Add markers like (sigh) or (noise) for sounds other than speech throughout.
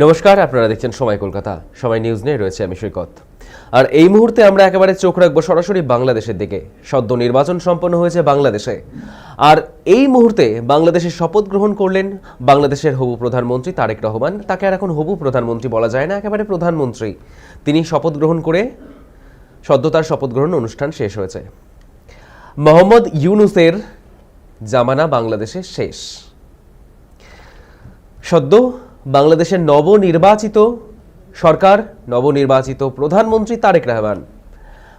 নমস্কার, আপনারা দেখছেন সময় কলকাতা। সময় নিউজ নিয়ে রয়েছে আমি সৈকত। আর এই মুহূর্তে আমরা একেবারে চোখ রাখব সরাসরি বাংলাদেশের দিকে। সদ্য নির্বাচন সম্পন্ন হয়েছে বাংলাদেশে। আর এই মুহূর্তে বাংলাদেশের শপথ গ্রহণ করলেন বাংলাদেশের হবু প্রধানমন্ত্রী তারেক রহমান। তাকে আর এখন হবু প্রধানমন্ত্রী বলা যায় না, একেবারে প্রধানমন্ত্রী। তিনি শপথ গ্রহণ করে সদ্য তার শপথ গ্রহণ অনুষ্ঠান শেষ হয়েছে। মোহাম্মদ ইউনুসের জামানা বাংলাদেশে শেষ। সদ্য বাংলাদেশের নবনির্বাচিত সরকার, নবনির্বাচিত প্রধানমন্ত্রী তারেক রহমান,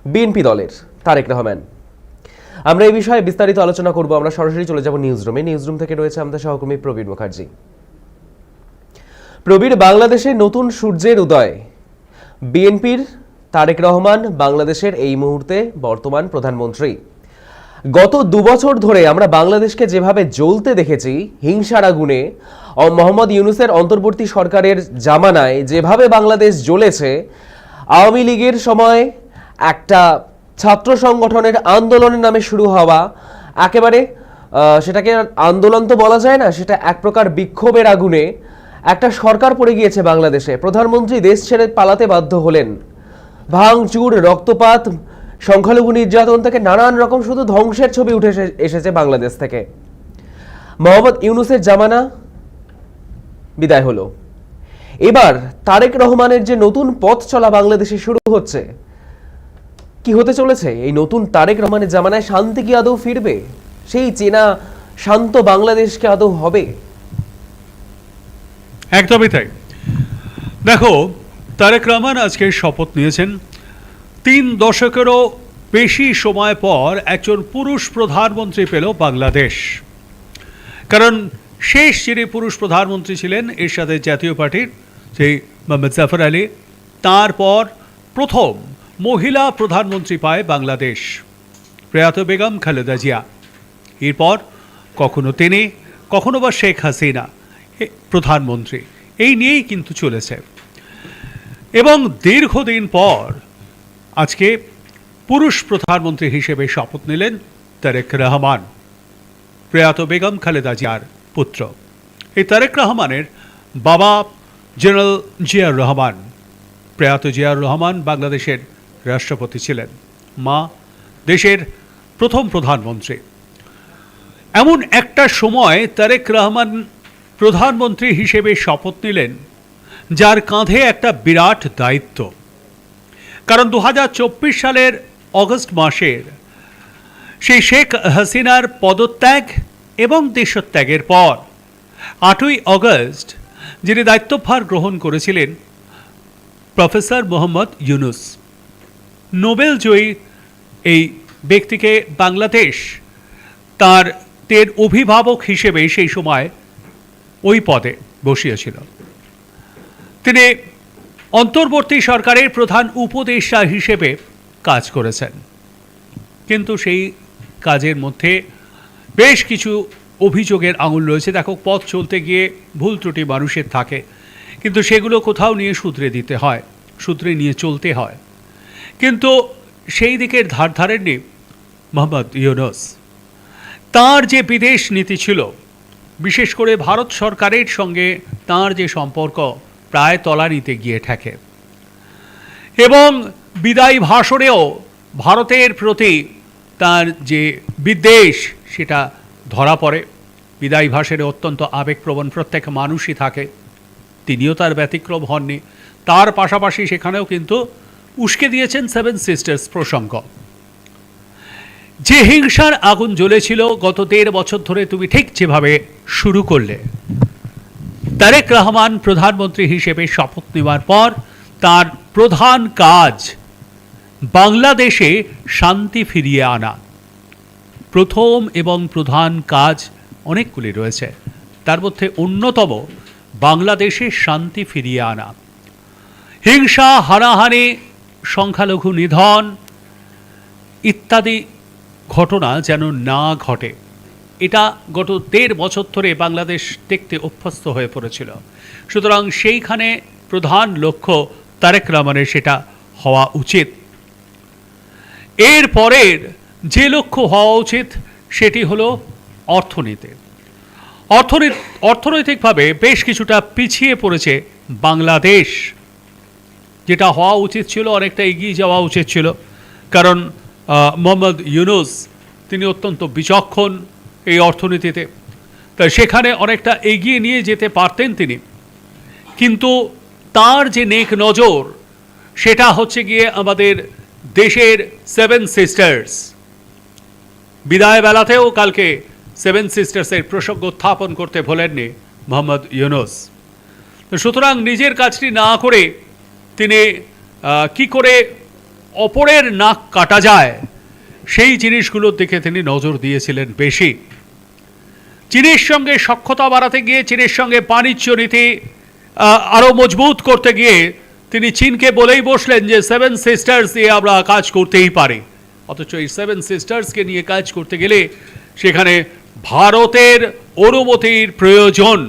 বিএনপি দলের তারেক রহমান। আমরা এই বিষয়ে বিস্তারিত আলোচনা করব। আমরা সরাসরি চলে যাব নিউজ রুমে নিউজ রুম থেকে রয়েছে আমাদের সহকর্মী প্রবীর মুখার্জি। প্রবীর, বাংলাদেশে নতুন সূর্যের উদয়। বিএনপির তারেক রহমান বাংলাদেশের এই মুহূর্তে বর্তমান প্রধানমন্ত্রী। গত দুবছর ধরে আমরা বাংলাদেশকে যেভাবে জ্বলতে দেখেছি, হিংসার আগুনে মোহাম্মদ ইউনুসের অন্তর্বর্তী সরকারের জামানায় যেভাবে বাংলাদেশ জ্বলেছে, আওয়ামী লীগের সময় একটা ছাত্র সংগঠনের আন্দোলনের নামে শুরু হওয়া, একেবারে সেটাকে আন্দোলন তো বলা যায় না, সেটা এক প্রকার বিক্ষোভের আগুনে একটা সরকার পড়ে গিয়েছে বাংলাদেশে। প্রধানমন্ত্রী দেশ ছেড়ে পালাতে বাধ্য হলেন। ভাঙচুর, রক্তপাত সংখ্যালঘু নির্যাতন থেকে নানান রকম শুধু ধ্বংসের ছবি উঠে এসেছে বাংলাদেশ থেকে। মোহাম্মদ ইউনুসের জামানা বিদায় হলো। এবার তারেক রহমানের যে নতুন পথ চলা বাংলাদেশে শুরু হচ্ছে, কি হতে চলেছে? এই নতুন তারেক রহমানের জামানায় শান্তি কি আদৌ ফিরবে? সেই চেনা শান্ত বাংলাদেশকে আদৌ হবে? একদমই তাই। দেখো, তারেক রহমান আজকে শপথ নিয়েছেন তিন দশকেরও বেশি সময় পর একজন পুরুষ প্রধানমন্ত্রী পেল বাংলাদেশ। কারণ শেষ যিনি পুরুষ প্রধানমন্ত্রী ছিলেন এরশাদের জাতীয় পার্টির সেই মোহাম্মদ জাফর আলী, তারপর প্রথম মহিলা প্রধানমন্ত্রী পায় বাংলাদেশ, প্রয়াত বেগম খালেদা জিয়া। এরপর কখনো তিনি, কখনো বা শেখ হাসিনা প্রধানমন্ত্রী। এই নিয়েই কিন্তু চলেছে। এবং দীর্ঘদিন পর আজকে পুরুষ প্রধানমন্ত্রী হিসেবে শপথ নিলেন তারেক রহমান। প্রয়াত বেগম খালেদা জিয়ার পুত্র। এই তারেক রহমানের বাবা জেনারেল জিয়ার রহমান। প্রয়াত জিয়ার রহমান বাংলাদেশের রাষ্ট্রপতি ছিলেন। মা দেশের প্রথম প্রধানমন্ত্রী। এমন একটা সময় তারেক রহমান প্রধানমন্ত্রী হিসেবে শপথ নিলেন, যার কাঁধে একটা বিরাট দায়িত্ব। কারণ দু হাজার চব্বিশ সালের অগস্ট মাসের সেই শেখ হাসিনার পদত্যাগ এবং দেশত্যাগের পর আটই অগস্ট যিনি দায়িত্বভার গ্রহণ করেছিলেন প্রফেসর মোহাম্মদ ইউনুস। নোবেল জয়ী এই ব্যক্তিকে বাংলাদেশ তার তের অভিভাবক হিসেবে সেই সময় ওই পদে বসিয়েছিল। তিনি অন্তর্বর্তী সরকারের প্রধান উপদেষ্টা হিসেবে কাজ করেছেন। কিন্তু সেই কাজের মধ্যে বেশ কিছু অভিযোগের আঙুল রয়েছে। দেখো, পথ চলতে গিয়ে ভুল ত্রুটি মানুষের থাকে, কিন্তু সেগুলো কোথাও নিয়ে শুধরে দিতে হয় শুধরে নিয়ে চলতে হয়। কিন্তু সেই দিকের ধার ধারেননি মোহাম্মদ ইউনুস। তার যে বিদেশ নীতি ছিল, বিশেষ করে ভারত সরকারের সঙ্গে তার যে সম্পর্ক প্রায় তলানিতে গিয়ে ঠেকে। এবং বিদায়ী ভাষণেও ভারতের প্রতি তার যে বিদ্বেষ, সেটা ধরা পড়ে। বিদায়ী ভাষণে অত্যন্ত আবেগপ্রবণ প্রত্যেক মানুষই থাকে। তিনিও তার ব্যতিক্রম হননি। তার পাশাপাশি সেখানেও কিন্তু উস্কে দিয়েছেন সেভেন সিস্টার্স প্রসঙ্গ। যে হিংসার আগুন জ্বলেছিল, গত দেড় বছর ধরে তুমি ঠিক যেভাবে শুরু করলে। তারেক রহমান প্রধানমন্ত্রী হিসেবে শপথ নেওয়ার পর তার প্রধান কাজ বাংলাদেশে শান্তি ফিরিয়ে আনা। প্রথম এবং প্রধান কাজ অনেকগুলি রয়েছে। তার মধ্যে অন্যতম বাংলাদেশে শান্তি ফিরিয়ে আনা। হিংসা, হানাহানি, সংখ্যালঘু নিধন ইত্যাদি ঘটনা যেন না ঘটে। এটা গত দেড় বছর ধরে বাংলাদেশ দেখতে অভ্যস্ত হয়ে পড়েছিল। সুতরাং সেইখানে প্রধান লক্ষ্য তারেক রহমানের সেটা হওয়া উচিত। এর পরের যে লক্ষ্য হওয়া উচিত সেটি হলো অর্থনীতি। অর্থনীতি, অর্থনৈতিকভাবে বেশ কিছুটা পিছিয়ে পড়েছে বাংলাদেশ। যেটা হওয়া উচিত ছিল, অনেকটা এগিয়ে যাওয়া উচিত ছিল। কারণ মোহাম্মদ ইউনুস, তিনি অত্যন্ত বিচক্ষণ এই অর্থনীতিতে। তা সেখানে অনেকটা এগিয়ে নিয়ে যেতে পারতেন তিনি। কিন্তু তার যে নেক নজর, সেটা হচ্ছে গিয়ে আমাদের দেশের সেভেন সিস্টার্স বিদায় বেলাতেও কালকে সেভেন সিস্টার্সের প্রসঙ্গ উত্থাপন করতে ভোলেননি মোহাম্মদ ইউনুস। সুতরাং নিজের কাজটি না করে তিনি কি করে অপরের নাক কাটা যায়, সেই জিনিসগুলোর দিকে তিনি নজর দিয়েছিলেন বেশি। চীনের সঙ্গে সক্ষতা বাড়াতে গিয়ে, চীনের সঙ্গে বাণিজ্য নীতি আরও মজবুত করতে গিয়ে তিনি চীনকে বলেই বসলেন যে সেভেন সিস্টার্স দিয়ে আমরা কাজ করতেই পারি। অথচ এই সেভেন সিস্টার্সকে নিয়ে কাজ করতে গেলে সেখানে ভারতের অনুমতির প্রয়োজন,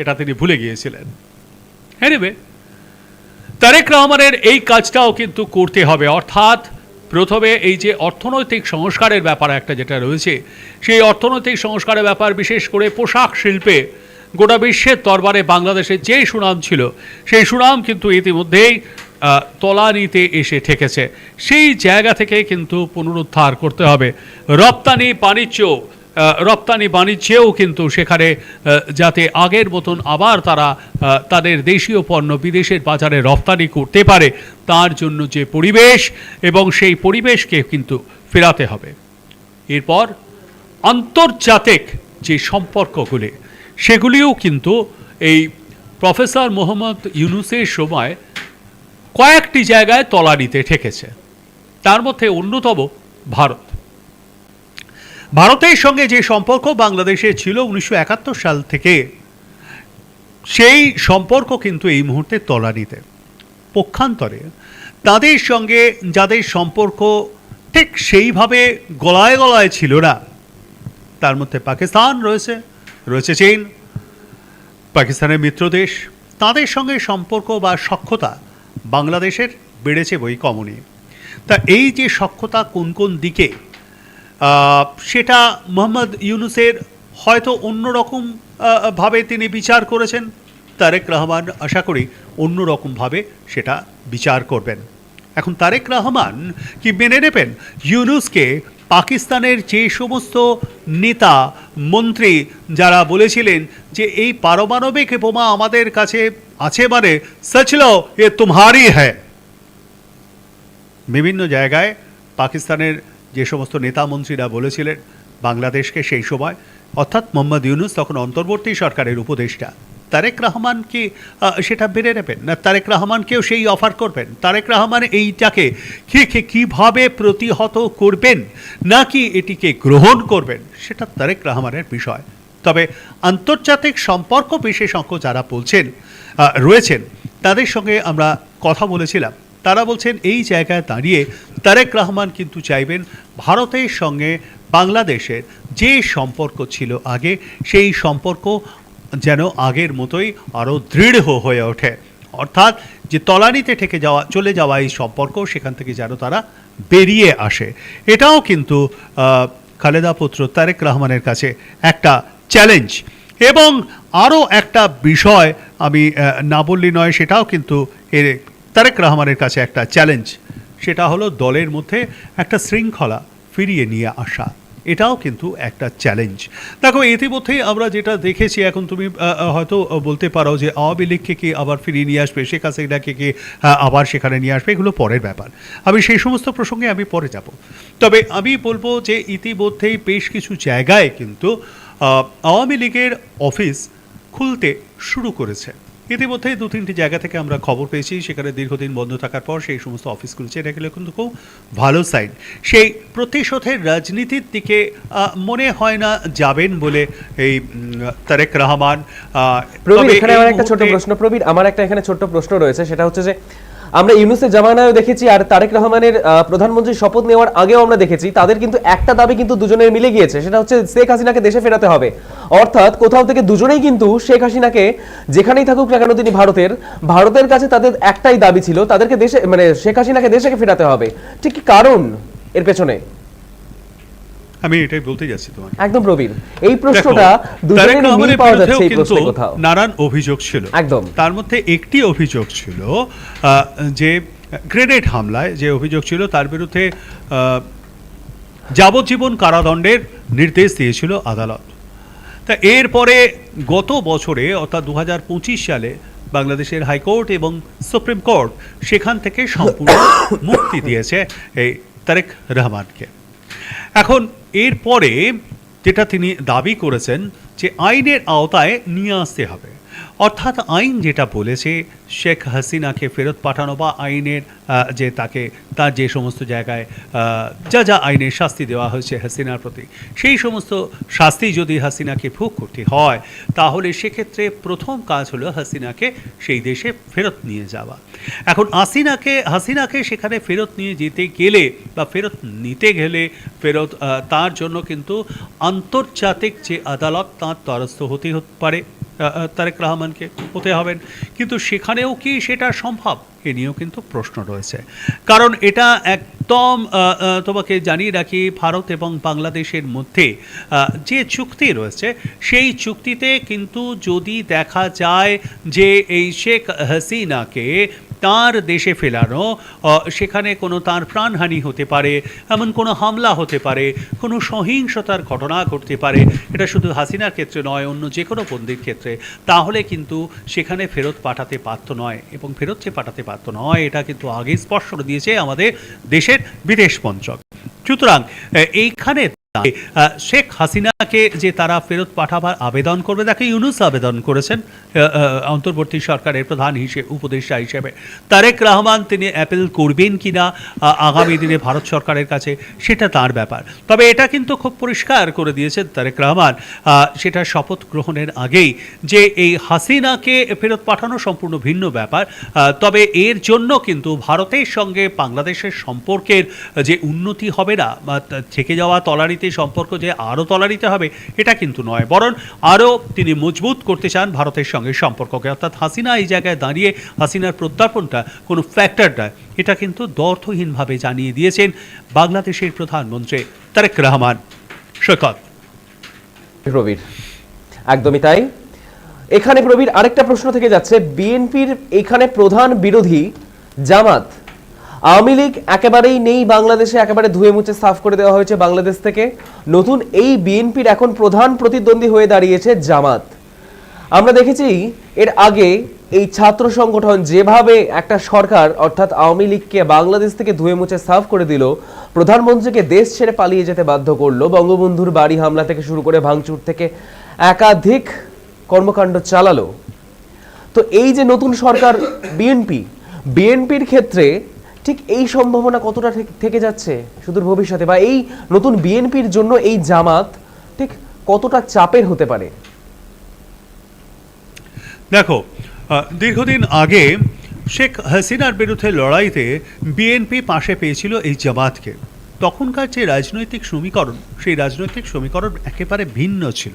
এটা তিনি ভুলে গিয়েছিলেন। এনিওয়ে তারেক রহমানের এই কাজটাও কিন্তু করতে হবে। অর্থাৎ প্রথমে এই যে অর্থনৈতিক সংস্কারের ব্যাপার একটা যেটা রয়েছে, সেই অর্থনৈতিক সংস্কারের ব্যাপার বিশেষ করে পোশাক শিল্পে গোটা বিশ্বের দরবারে বাংলাদেশের যে সুনাম ছিল, সেই সুনাম কিন্তু ইতিমধ্যেই তলানিতে এসে ঠেকেছে। সেই জায়গা থেকে কিন্তু পুনরুদ্ধার করতে হবে। রপ্তানি বাণিজ্য রপ্তানি বাণিজ্যেও কিন্তু সেখানে যাতে আগের মতন আবার তারা তাদের দেশীয় পণ্য বিদেশের বাজারে রপ্তানি করতে পারে, তার জন্য যে পরিবেশ এবং সেই পরিবেশকে কিন্তু ফেরাতে হবে। এরপর আন্তর্জাতিক যে সম্পর্কগুলি, সেগুলিও কিন্তু এই প্রফেসর মোহাম্মদ ইউনুসের সময় কয়েকটি জায়গায় তলানিতে ঠেকেছে। তার মধ্যে অন্যতম ভারত। ভারতের সঙ্গে যে সম্পর্ক বাংলাদেশে ছিল উনিশশো একাত্তর সাল থেকে, সেই সম্পর্ক কিন্তু এই মুহূর্তে তলানিতে। পক্ষান্তরে তাদের সঙ্গে যাদের সম্পর্ক ঠিক সেইভাবে গলায় গলায় ছিল না, তার মধ্যে পাকিস্তান রয়েছে রয়েছে চীন, পাকিস্তানের মিত্র দেশ। তাদের সঙ্গে সম্পর্ক বা সক্ষতা বাংলাদেশের বেড়েছে বই কমনি তা এই যে সক্ষতা কোন কোন দিকে সেটা মোহাম্মদ ইউনুসের হয়তো অন্যরকম ভাবে তিনি বিচার করেছেন। তারেক রহমান, আশা করি অন্যরকমভাবে সেটা বিচার করবেন। এখন তারেক রহমান কি মেনে নেবেন? ইউনুসকে পাকিস্তানের যে সমস্ত নেতা, মন্ত্রী যারা বলেছিলেন যে এই পারমাণবিক বোমা আমাদের কাছে আছে মানে সচলো এ তোমারই হ্যাঁ বিভিন্ন জায়গায় পাকিস্তানের যে সমস্ত নেতা মন্ত্রীরা বলেছিলেন, বাংলাদেশকে সেই সময়, অর্থাৎ মোহাম্মদ ইউনুস তখন অন্তর্বর্তী সরকারের উপদেষ্টা। তারেক রহমান কি সেটা বেড়ে নেবেন? না, তারেক রহমানকেও সেই অফার করবেন? তারেক রহমান এইটাকে কে, কি- কীভাবে প্রতিহত করবেন, নাকি এটিকে গ্রহণ করবেন, সেটা তারেক রহমানের বিষয়। তবে আন্তর্জাতিক সম্পর্ক বিশেষজ্ঞ যারা বলছেন রয়েছেন, তাদের সঙ্গে আমরা কথা বলেছিলাম। তারা বলছেন এই জায়গায় দাঁড়িয়ে তারেক রহমান কিন্তু চাইবেন ভারতের সঙ্গে বাংলাদেশের যে সম্পর্ক ছিল আগে, সেই সম্পর্ক যেন আগের মতোই আরও দৃঢ় হয়ে ওঠে। অর্থাৎ যে তলানিতে ঠেকে যাওয়া, চলে যাওয়া এই সম্পর্ক, সেখান থেকে যেন তারা বেরিয়ে আসে। এটাও কিন্তু খালেদা পুত্র তারেক রহমানের কাছে একটা চ্যালেঞ্জ এবং আরও একটা বিষয় আমি না বললি নয়, সেটাও কিন্তু এর তারেক রহমানের কাছে একটা চ্যালেঞ্জ সেটা হলো দলের মধ্যে একটা শৃঙ্খলা ফিরিয়ে নিয়ে আসা। এটাও কিন্তু একটা চ্যালেঞ্জ দেখো, ইতিমধ্যেই আমরা যেটা দেখেছি, এখন তুমি হয়তো বলতে পারো যে আওয়ামী লীগকে কে আবার ফিরিয়ে নিয়ে আসবে, শেখ হাসিনাকে কি আবার সেখানে নিয়ে আসবে, এগুলো পরের ব্যাপার। আমি সেই সমস্ত প্রসঙ্গে আমি পরে যাব। তবে আমি বলব যে ইতিমধ্যেই বেশ কিছু জায়গায় কিন্তু আওয়ামী লীগের অফিস খুলতে শুরু করেছে। ইতিমধ্যেই দু তিনটি জায়গা থেকে আমরা খবর পেয়েছি সেখানে দীর্ঘদিন বন্ধ থাকার পর সেই সমস্ত অফিসগুলো খুলছে এটা গেলে কিন্তু খুব ভালো সাইন সেই প্রতিশোধের রাজনীতির দিকে মনে হয় না যাবেন বলে এই তারেক রহমান প্রবীর এখানে আমার একটা ছোট প্রশ্ন। প্রবীর আমার একটা এখানে ছোট্ট প্রশ্ন রয়েছে সেটা হচ্ছে যে আমরা ইউনুসের জামানায়ও দেখেছি আর তারেক রহমানের প্রধানমন্ত্রী শপথ নেওয়ার আগেও আমরা দেখেছি। তাদের কিন্তু একটা দাবি কিন্তু দুজনের মিলে গিয়েছে, সেটা হচ্ছে শেখ হাসিনাকে দেশে ফেরাতে হবে। অর্থাৎ কোথাও থেকে দুজনেই কিন্তু শেখ হাসিনাকে যেখানেই থাকুক না কেন তিনি ভারতের ভারতের কাছে তাদের একটাই দাবি ছিল, তাদেরকে দেশে মানে শেখ হাসিনাকে দেশে ফেরাতে হবে। ঠিক কারণ এর পেছনে? আমি এটাই বলতে যাচ্ছি তোমাকে। একদম প্রবীর এই প্রশ্নটা তারেক দুজনেরই মিল পাওয়া যাচ্ছে এই প্রশ্নে কোথাও। নানান অভিযোগ ছিল। একদম। তার মধ্যে একটি অভিযোগ ছিল যে গ্রেনেড হামলায় যে অভিযোগ ছিল তার বিরুদ্ধে যাবজ্জীবন কারাদণ্ডের নির্দেশ দিয়েছিল আদালত। তা এরপরে গত বছরে অর্থাৎ দু হাজার পঁচিশ সালে বাংলাদেশের হাইকোর্ট এবং সুপ্রিম কোর্ট সেখান থেকে সম্পূর্ণ (coughs) মুক্তি দিয়েছে এই তারেক রহমানকে। এখন এরপরে যেটা তিনি দাবি করেছেন যে আইনের আওতায় নিয়ে আসতে হবে। অর্থাৎ আইন যেটা বলেছে, শেখ হাসিনাকে ফেরত পাঠানো বা আইনের যে তাকে, তার যে সমস্ত জায়গায় যা যা আইনের শাস্তি দেওয়া হয়েছে হাসিনার প্রতি, সেই সমস্ত শাস্তি যদি হাসিনাকে ভোগ করতে হয়, তাহলে সেক্ষেত্রে প্রথম কাজ হলো হাসিনাকে সেই দেশে ফেরত নিয়ে যাওয়া। এখন হাসিনাকে হাসিনাকে সেখানে ফেরত নিয়ে যেতে গেলে বা ফেরত নিতে গেলে, ফেরত তার জন্য কিন্তু আন্তর্জাতিক যে আদালত তার দ্বারস্থ হতে হতে পারে। তারেক রহমানকে হতে হবেন। কিন্তু সেখানেও কি সেটা সম্ভব? এ নিয়েও কিন্তু প্রশ্ন রয়েছে। কারণ এটা একদম তোমাকে জানিয়ে রাখি, ভারত এবং বাংলাদেশের মধ্যে যে চুক্তি রয়েছে, সেই চুক্তিতে কিন্তু যদি দেখা যায় যে এই শেখ হাসিনাকে তার দেশে ফেলানো সেখানে কোনো তার প্রাণহানি হতে পারে, এমন কোনো হামলা হতে পারে, কোনো সহিংসতার ঘটনা ঘটতে পারে, এটা শুধু হাসিনার ক্ষেত্রে নয়, অন্য যে কোনো বন্দির ক্ষেত্রে। তাহলে কিন্তু সেখানে ফেরত পাঠাতে পারত নয়, এবং ফেরত যে পাঠাতে পারত নয়, এটা কিন্তু আগেই স্পষ্ট দিয়েছে আমাদের দেশের বিদেশ মন্ত্রক। সুতরাং এইখানে শেখ হাসিনাকে যে তারা ফেরত পাঠাবার আবেদন করবে তাকে ইউনুস আবেদন করেছেন অন্তর্বর্তী সরকারের প্রধান হিসেবে উপদেষ্টা হিসেবে। তারেক রহমান তিনি অ্যাপেল করবেন কিনা আহ, আগামী দিনে ভারত সরকারের কাছে সেটা তার ব্যাপার। তবে এটা কিন্তু খুব পরিষ্কার করে দিয়েছেন তারেক রহমান। সেটা শপথ গ্রহণের আগেই যে এই হাসিনাকে ফেরত পাঠানো সম্পূর্ণ ভিন্ন ব্যাপার। তবে এর জন্য কিন্তু ভারতের সঙ্গে বাংলাদেশের সম্পর্কের যে উন্নতি হবে না থেকে যাওয়া তলারিতে সম্পর্ক যে আরও তলারিতে হবে, এটা কিন্তু নয়। বরং আরও তিনি মজবুত করতে চান ভারতের সঙ্গে সম্পর্ককে। অর্থাৎ হাসিনা এই জায়গায় দাঁড়িয়ে হাসিনার প্রত্যার্পণটা কোনো ফ্যাক্টর নয় এটা কিন্তু দর্থহীনভাবে জানিয়ে দিয়েছেন বাংলাদেশের প্রধানমন্ত্রী তারেক রহমান। সৈকত। প্রবীর, একদমই তাই। এখানে প্রবীর, আরেকটা প্রশ্ন থেকে যাচ্ছে, বিএনপির এখানে প্রধান বিরোধী জামাত আওয়ামী লীগ একেবারেই নেই, বাংলাদেশে একেবারে ধুয়ে মুছে সাফ করে দেওয়া হয়েছে বাংলাদেশ থেকে। নতুন এই বিএনপির এখন প্রধান প্রতিদ্বন্দ্বী হয়ে দাঁড়িয়েছে জামাত। আমরা দেখেছি এর আগে এই ছাত্র সংগঠন যেভাবে একটা সরকার, অর্থাৎ আওয়ামী লীগকে বাংলাদেশ থেকে ধুয়ে মুছে সাফ করে দিল, প্রধানমন্ত্রীকে দেশ ছেড়ে পালিয়ে যেতে বাধ্য করল, বঙ্গবন্ধুর বাড়ি হামলা থেকে শুরু করে ভাঙচুর থেকে একাধিক কর্মকাণ্ড চালালো। তো এই যে নতুন সরকার বিএনপি, বিএনপির ক্ষেত্রে ঠিক এই সম্ভাবনা কতটা থেকে- যাচ্ছে সুদূর ভবিষ্যতে? বা এই নতুন বিএনপির জন্য এই জামাত ঠিক কতটা চাপের হতে পারে? দেখো দীর্ঘদিন আগে শেখ হাসিনার বিরুদ্ধে লড়াইতে বিএনপি পাশে পেয়েছিল এই জামাতকে। তখনকার যে রাজনৈতিক সমীকরণ, সেই রাজনৈতিক সমীকরণ একেবারে ভিন্ন ছিল।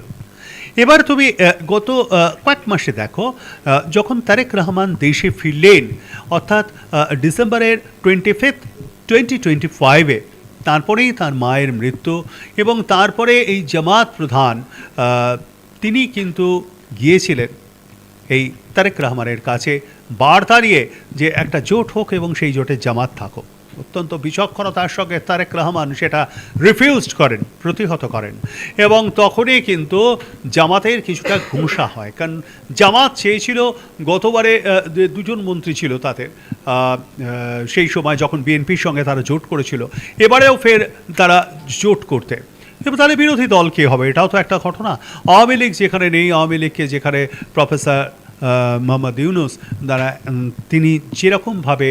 এবার তুমি গত কয়েক মাসে দেখো যখন তারেক রহমান দেশে ফিরলেন, অর্থাৎ ডিসেম্বরের টোয়েন্টি ফিফথ টোয়েন্টি টোয়েন্টি ফাইভে তারপরেই তার মায়ের মৃত্যু এবং তারপরে এই জামাত প্রধান তিনি কিন্তু গিয়েছিলেন এই তারেক রহমানের কাছে বার্তা নিয়ে যে একটা জোট হোক এবং সেই জোটে জামাত থাকুক। অত্যন্ত বিচক্ষণতার সঙ্গে তারেক রহমান সেটা রিফিউজড করেন প্রতিহত করেন। এবং তখনই কিন্তু জামাতের কিছুটা ঘুমসা হয়। কারণ জামাত চেয়েছিল গতবারে দুজন মন্ত্রী ছিল আহ, সেই সময় যখন বিএনপির সঙ্গে তারা জোট করেছিল এবারেও ফের তারা জোট করতে। এবার তাহলে বিরোধী দল কে হবে? এটাও তো একটা ঘটনা। আওয়ামী লীগ যেখানে নেই আওয়ামী লীগকে যেখানে প্রফেসর মোহাম্মদ ইউনুস দ্বারা তিনি যেরকমভাবে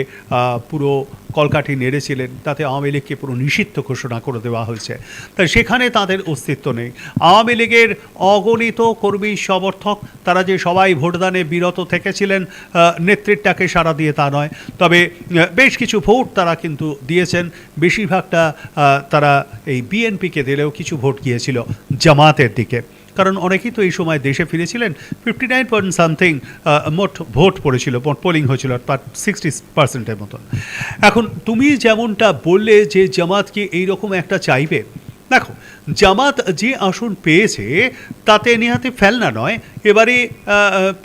পুরো কলকাঠি নেড়েছিলেন, তাতে আওয়ামী লীগকে পুরো নিষিদ্ধ ঘোষণা করে দেওয়া হয়েছে। তাই সেখানে তাদের অস্তিত্ব নেই। আওয়ামী লীগের অগণিত কর্মী সমর্থক, তারা যে সবাই ভোটদানে বিরত থেকেছিলেন নেতৃত্বটাকে সাড়া দিয়ে তা নয়। তবে বেশ কিছু ভোট তারা কিন্তু দিয়েছেন। বেশিরভাগটা তারা এই বিএনপিকে দিলেও কিছু ভোট গিয়েছিল জামাতের দিকে। কারণ অনেকেই তো এই সময় দেশে ফিরেছিলেন। ফিফটি নাইন পয়েন্ট সামথিং মোট ভোট পড়েছিল, মোট পোলিং হয়েছিল সিক্সটি পার্সেন্টের মতন। এখন তুমি যেমনটা বললে যে জামাতকে এইরকম একটা চাইবে, দেখো, জামাত যে আসন পেয়েছে, তাতে নেহাতে ফেলনা নয়। এবারে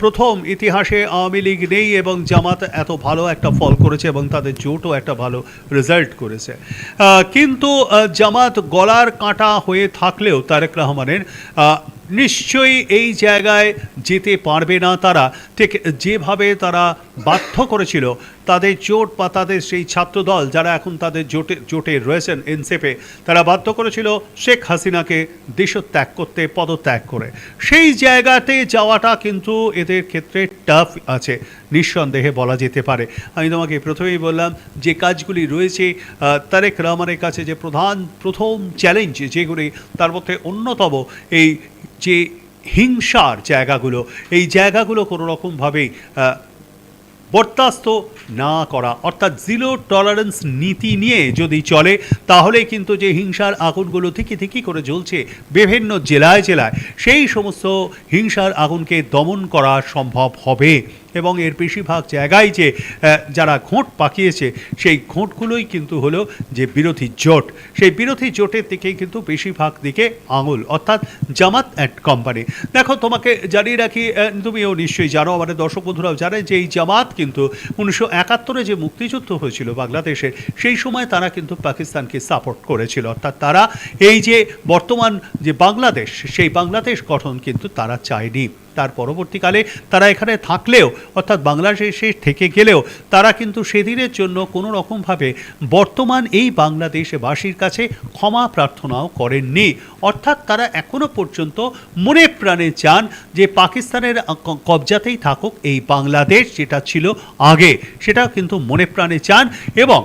প্রথম ইতিহাসে আওয়ামী লীগ নেই এবং জামাত এত ভালো একটা ফল করেছে এবং তাদের জোটও একটা ভালো রেজাল্ট করেছে। কিন্তু জামাত গলার কাঁটা হয়ে থাকলেও তারেক রহমানের নিশ্চয়ই এই জায়গায় যেতে পারবে না তারা। ঠিক যেভাবে তারা বাধ্য করেছিল, তাদের জোট বা তাদের সেই ছাত্রদল যারা এখন তাদের জোটে জোটে রয়েছেন এনসেপে, তারা বাধ্য করেছিল শেখ হাসিনাকে দেশত্যাগ করতে, পদত্যাগ করে। সেই জায়গাতে যাওয়াটা কিন্তু এদের ক্ষেত্রে টাফ আছে, নিঃসন্দেহে বলা যেতে পারে। আমি তোমাকে প্রথমেই বললাম, যে কাজগুলি রয়েছে তারেক রহমানের কাছে যে প্রধান, প্রথম চ্যালেঞ্জ যেগুলি, তার মধ্যে অন্যতম এই যে হিংসার জায়গাগুলো এই জায়গাগুলো কোনো রকমভাবেই বরদাস্ত না করা। অর্থাৎ জিরো টলারেন্স নীতি নিয়ে যদি চলে তাহলে কিন্তু যে হিংসার আগুনগুলো থেকে থেকে করে জ্বলছে বিভিন্ন জেলায় জেলায়, সেই সমস্ত হিংসার আগুনকে দমন করা সম্ভব হবে। এবং এর বেশিরভাগ জায়গায় যে যারা ঘোঁট পাকিয়েছে, সেই ঘোঁটগুলোই কিন্তু হলো যে বিরোধী জোট। সেই বিরোধী জোটের দিকেই কিন্তু বেশিরভাগ দিকে আঙুল, অর্থাৎ জামাত অ্যান্ড কোম্পানি দেখো, তোমাকে জানিয়ে রাখি তুমিও নিশ্চয়ই জানো, আমাদের দর্শক বন্ধুরাও জানে যে এই জামাত কিন্তু উনিশশো একাত্তরে যে মুক্তিযুদ্ধ হয়েছিল বাংলাদেশে, সেই সময় তারা কিন্তু পাকিস্তানকে সাপোর্ট করেছিল। অর্থাৎ তারা এই যে বর্তমান যে বাংলাদেশ, সেই বাংলাদেশ গঠন কিন্তু তারা চায়নি। তার পরবর্তীকালে তারা এখানে থাকলেও, অর্থাৎ বাংলাদেশে থেকে গেলেও, তারা কিন্তু সেদিনের জন্য কোনো রকমভাবে বর্তমান এই বাংলাদেশবাসীর কাছে ক্ষমা প্রার্থনাও করেননি। অর্থাৎ তারা এখনও পর্যন্ত মনে প্রাণে চান যে পাকিস্তানের কবজাতেই থাকুক এই বাংলাদেশ, যেটা ছিল আগে। সেটা কিন্তু মনে প্রাণে চান এবং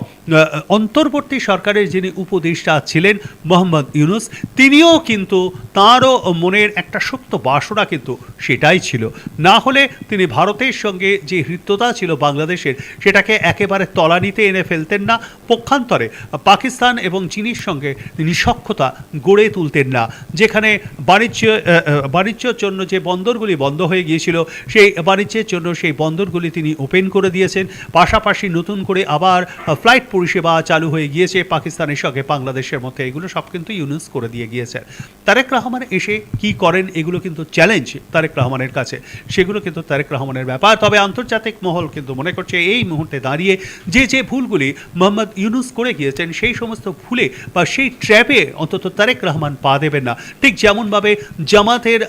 অন্তর্বর্তী সরকারের যিনি উপদেষ্টা ছিলেন মোহাম্মদ ইউনুস, তিনিও কিন্তু তাঁরও মনের একটা সত্য বাসনা কিন্তু সেটাই ছিল। না হলে তিনি ভারতের সঙ্গে যে হৃদ্যতা ছিল বাংলাদেশের, সেটাকে একেবারে তলানিতে এনে ফেলতেন না। পক্ষান্তরে পাকিস্তান এবং চীনের সঙ্গে তিনি সক্ষতা গড়ে তুলতেন না। যেখানে বাণিজ্য বাণিজ্যর জন্য যে বন্দরগুলি বন্ধ হয়ে গিয়েছিল, সেই বাণিজ্যের জন্য সেই বন্দরগুলি তিনি ওপেন করে দিয়েছেন। পাশাপাশি নতুন করে আবার ফ্লাইট পরিষেবা চালু হয়ে গিয়েছে পাকিস্তানের সঙ্গে বাংলাদেশের মধ্যে। এগুলো সব কিন্তু ইউনুস করে দিয়ে গিয়েছেন। তারেক রহমান এসে কি করেন, এগুলো কিন্তু চ্যালেঞ্জ তারেক রহমানের কাছে। সেগুলো কিন্তু তারেক রহমানের ব্যাপার। তবে আন্তর্জাতিক মহল কিন্তু মনে করছে, এই মুহূর্তে দাঁড়িয়ে যে যে ভুলগুলি মোহাম্মদ ইউনুস করে গিয়েছেন, সেই সমস্ত ভুলে বা সেই ট্র্যাপে অন্তত তারেক রহমান পা দেবেন না। ঠিক যেমনভাবে জামাতের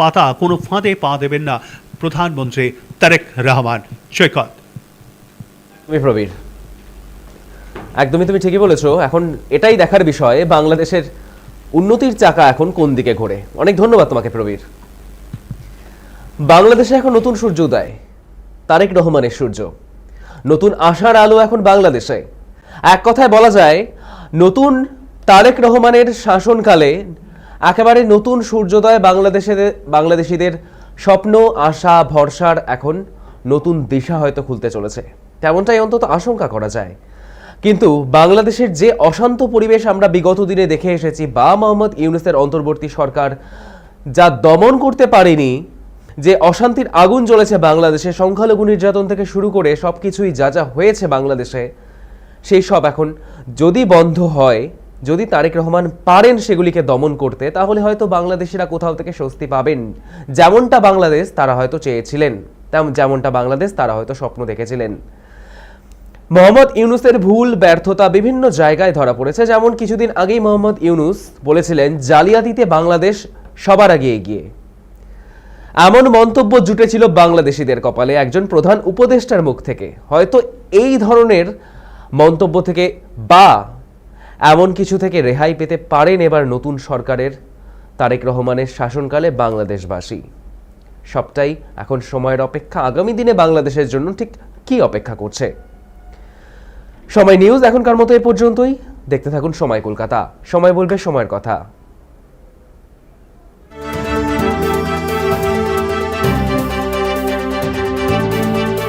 পাতা কোনো ফাঁদে পা দেবেন না প্রধানমন্ত্রী তারেক রহমান। সৈকত। প্রবীর, একদমই তুমি ঠিকই বলেছ, এখন এটাই দেখার বিষয় বাংলাদেশের উন্নতির চাকা এখন কোন দিকে ঘোরে। অনেক ধন্যবাদ তোমাকে প্রবীর। বাংলাদেশে এখন নতুন সূর্য উদয়। তারেক রহমানের সূর্য। নতুন আশার আলো এখন বাংলাদেশে। এক কথায় বলা যায়, নতুন তারেক রহমানের শাসনকালে একেবারে নতুন সূর্যোদয় বাংলাদেশে বাংলাদেশিদের স্বপ্ন, আশা, ভরসার এখন নতুন দিশা হয়তো খুলতে চলেছে। তেমনটাই অন্তত আশঙ্কা করা যায়। কিন্তু বাংলাদেশের যে অশান্ত পরিবেশ আমরা বিগত দিনে দেখে এসেছি, বা মোহাম্মদ ইউনুসের অন্তর্বর্তী সরকার যা দমন করতে পারেনি যে অশান্তির আগুন জ্বলেছে বাংলাদেশে, সংখ্যালঘু নির্যাতন থেকে শুরু করে সব কিছুই যা যা হয়েছে বাংলাদেশে, সেই সব এখন যদি বন্ধ হয়, যদি তারেক রহমান পারেন সেগুলিকে দমন করতে, তাহলে হয়তো বাংলাদেশিরা কোথাও থেকে স্বস্তি পাবেন। যেমনটা বাংলাদেশ, তারা হয়তো চেয়েছিলেন। যেমনটা বাংলাদেশ, তারা হয়তো স্বপ্ন দেখেছিলেন। মোহাম্মদ ইউনুসের ভুল, ব্যর্থতা বিভিন্ন জায়গায় ধরা পড়েছে। যেমন কিছুদিন আগেই মোহাম্মদ ইউনুস বলেছিলেন, জালিয়াতিতে বাংলাদেশ সবার আগে এগিয়ে। এমন মন্তব্য জুটেছিল বাংলাদেশিদের কপালে একজন প্রধান উপদেষ্টার মুখ থেকে। হয়তো এই ধরনের মন্তব্য থেকে বা এমন কিছু থেকে রেহাই পেতে পারেন এবার নতুন সরকারের তারেক রহমানের শাসনকালে বাংলাদেশবাসী। সবটাই এখন সময়ের অপেক্ষা। আগামী দিনে বাংলাদেশের জন্য ঠিক কি অপেক্ষা করছে? সময় নিউজ এখনকার মতো এ পর্যন্তই। দেখতে থাকুন সময় কলকাতা। সময় বলবে সময়ের কথা।